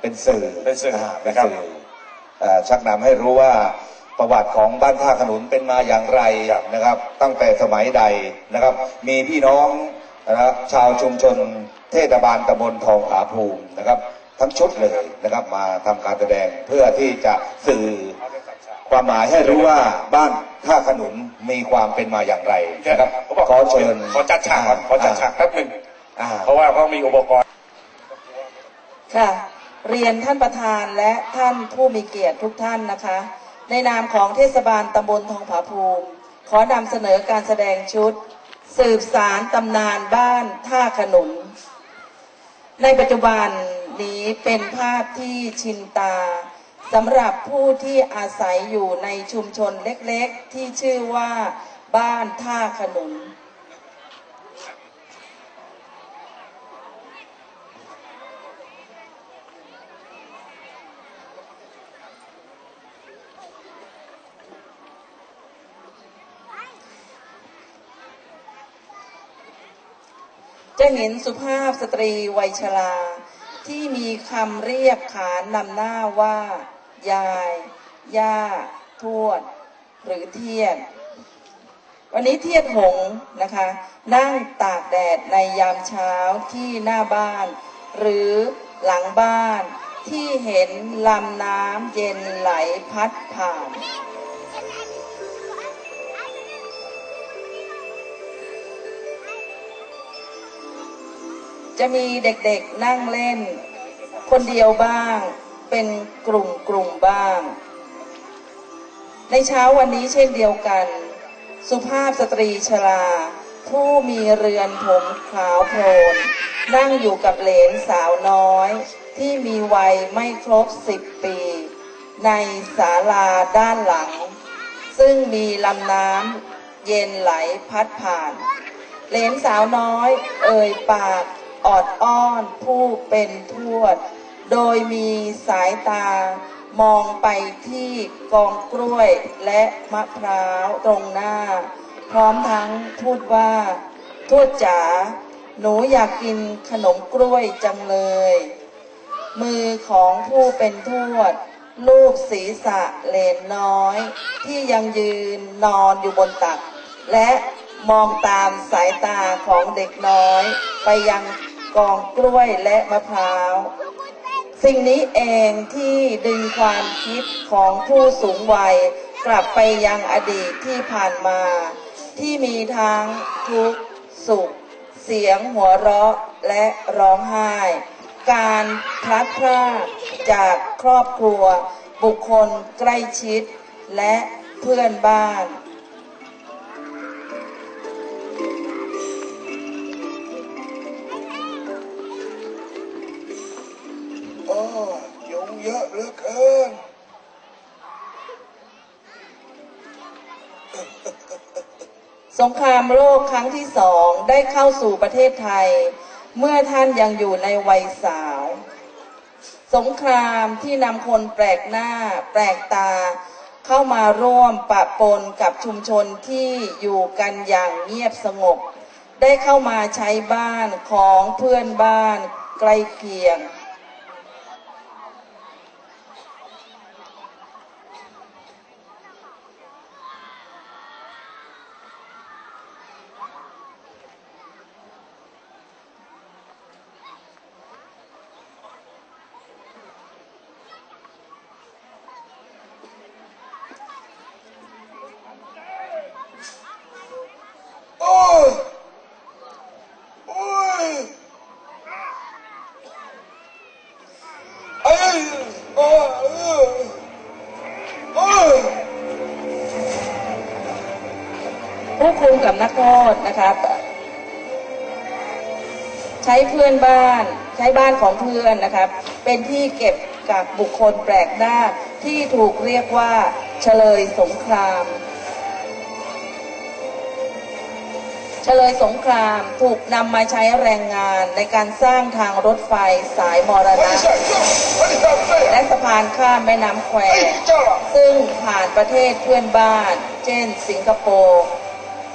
เป็นสื่อเป็นสื่ออ่าเป็นนะครับสื่อเอ่อชักนำให้รู้ว่าประวัติของบ้านท่าขนุนเป็นมาอย่างไรนะครับ ตั้งแต่สมัยใดนะครับ มีพี่น้องนะครับชาวชุมชนเทศบาลตำบลทองผาภูมินะครับ ทั้งชุดเลยนะครับมาทำการแสดงเพื่อที่จะสื่อความหมายให้รู้ว่าบ้านท่าขนุนมีความเป็นมาอย่างไรนะครับผมบอกขอเชิญขอจัดฉากก่อนขอจัดฉากแป๊บหนึ่งอ่าเพราะว่าเขามีอุปกรณ์ค่ะ เรียนท่านประธานและท่านผู้มีเกียรติทุกท่านนะคะ ในนามของเทศบาลตำบลทองผาภูมิ ขอนำเสนอการแสดงชุด สืบสารตำนานบ้านท่าขนุน ในปัจจุบันนี้เป็นภาพที่ชินตาสำหรับผู้ที่อาศัยอยู่ในชุมชนเล็กๆ ที่ชื่อว่าบ้านท่าขนุน จะเห็นสุภาพสตรีวัยชรา ที่มีคำเรียกขานนำหน้าว่า ยาย ย่า ทวด หรือเทียนวันนี้เทียนหงนะคะ นั่งตากแดดในยามเช้าที่หน้าบ้าน หรือหลังบ้านที่เห็นลำน้ำเย็นไหลพัดผ่าน จะมีเด็กๆนั่งเล่น คนเดียวบ้าง เป็นกลุ่มกลุ่มๆบ้าง ในเช้าวันนี้เช่นเดียวกัน สุภาพสตรีชรา ผู้มีเรือนผมขาวโพลนนั่งอยู่กับเหลนสาวน้อย ที่มีวัยไม่ครบสิบปี ในศาลาด้านหลัง ซึ่งมีลำน้ำเย็นไหลพัดผ่าน เหลนสาวน้อย เอ่ยปาก ออดอ้อนผู้เป็นทวด โดยมีสายตามองไปที่กองกล้วยและมะพร้าวตรงหน้า พร้อมทั้งพูดว่า ทวดจ๋าหนูอยากกินขนมกล้วยจังเลย มือของผู้เป็นทวด ลูบศีรษะเลนน้อย ที่ยังยืนนอนอยู่บนตัก และมองตามสายตาของเด็กน้อยไปยัง กองกล้วยและมะพร้าว สิ่งนี้เองที่ดึงความคิดของผู้สูงวัย กลับไปยังอดีตที่ผ่านมา ที่มีทั้งทุกข์สุข เสียงหัวเราะและร้องไห้ การพลัดพรากจากครอบครัว บุคคลใกล้ชิดและเพื่อนบ้าน เยอะเหลือเกิน สงครามโลกครั้งที่สองได้เข้าสู่ประเทศไทย เมื่อท่านยังอยู่ในวัยสาว สงครามที่นำคนแปลกหน้า แปลกตา เข้ามาร่วมปะปนกับชุมชนที่อยู่กันอย่างเงียบสงบ ได้เข้ามาใช้บ้านของเพื่อนบ้านใกล้เคียง โอ้ยโอ้ยเอ้ยโอ้ยโอ้ย ผู้คุม กับนักโทษนะคะใช้เพื่อนบ้านใช้บ้านของเพื่อนนะครับ เป็นที่เก็บกับบุคคลแปลกหน้าที่ถูกเรียกว่าเฉลยสงครามเฉลยสงครามถูกนำมาใช้แรงงานในการสร้างทางรถไฟสายมรณะและสะพานข้ามแม่น้ำแควซึ่งผ่านประเทศเพื่อนบ้าน เช่น สิงคโปร์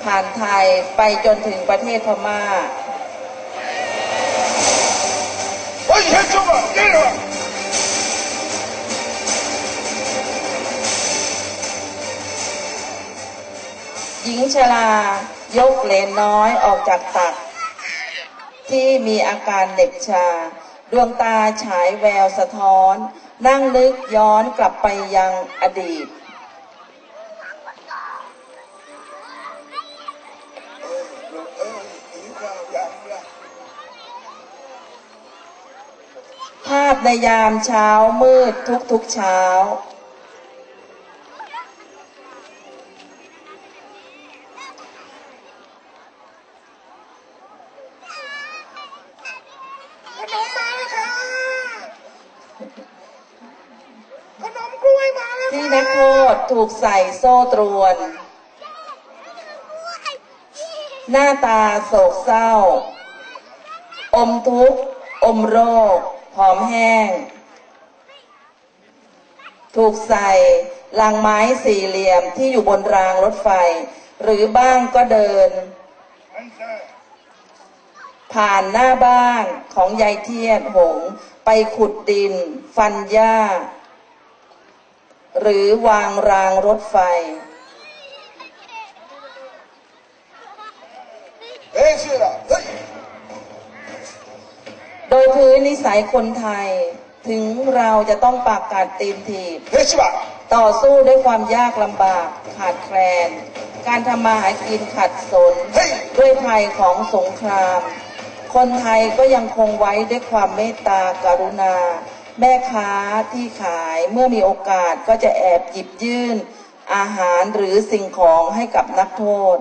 ผ่านไทยไปจนถึงประเทศพม่า หญิงชรายกเลนน้อยออกจากตัก ที่มีอาการเหน็บชา ดวงตาฉายแววสะท้อน นั่งนึกย้อนกลับไปยังอดีต ภาพในยามเช้ามืดทุกๆเช้า ขนมมาแล้วค่ะ ขนมกล้วยมาแล้วที่นักโทษถูกใส่โซ่ตรวน หน้าตาโศกเศร้า อมทุกข์ อมโรค ผอมแห้ง ถูกใส่ลังไม้สี่เหลี่ยมที่อยู่บนรางรถไฟ หรือบ้างก็เดิน ผ่านหน้าบ้านของยายเทียนหง ไปขุดดิน ฟันหญ้า หรือวางรางรถไฟ โดยพื้นนิสัยคนไทย ถึงเราจะต้องปากกัดตีนถีบเฮ้ยชื่อละต่อสู้ด้วยความยากลำบากขาดแคลน การทำมาหากินขัดสนเฮ้ยด้วยภัยของสงคราม คนไทยก็ยังคงไว้ด้วยความเมตตากรุณา แม่ค้าที่ขายเมื่อมีโอกาสก็จะแอบหยิบยื่น อาหารหรือสิ่งของให้กับนักโทษ